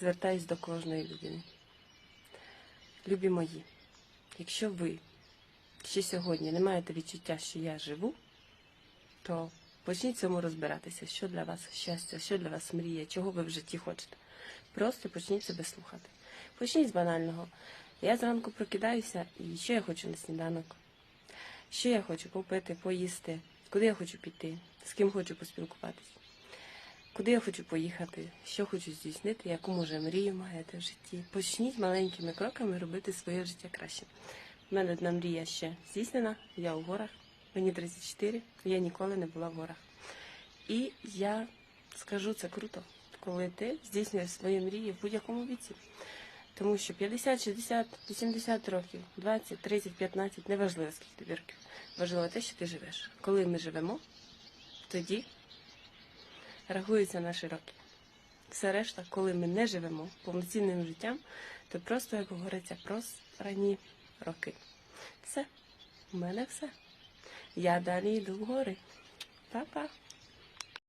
звертаюсь до кожної людини. Любі мої, якщо ви ще сьогодні не маєте відчуття, що я живу, то почніть цьому розбиратися, що для вас щастя, що для вас мрія, чого ви в житті хочете. Просто почніть себе слухати. Почніть з банального. Я зранку прокидаюся, і що я хочу на сніданок? Що я хочу попити, поїсти, куди я хочу піти, з ким хочу поспілкуватись, куди я хочу поїхати, що хочу здійснити, яку може мрію маєте в житті. Почніть маленькими кроками робити своє життя краще. У мене одна мрія ще здійснена, я у горах, мені 34, я ніколи не була в горах. І я скажу, це круто, коли ти здійснюєш свої мрії в будь-якому віці. Тому що 50, 60, 80 років, 20, 30, 15, неважливо скільки тобі років. Важливо те, що ти живеш. Коли ми живемо, тоді рахуються наші роки. Все решта, коли ми не живемо повноцінним життям, то просто, як говориться, просрані роки. Все, у мене все. Я далі йду в гори. Па-па.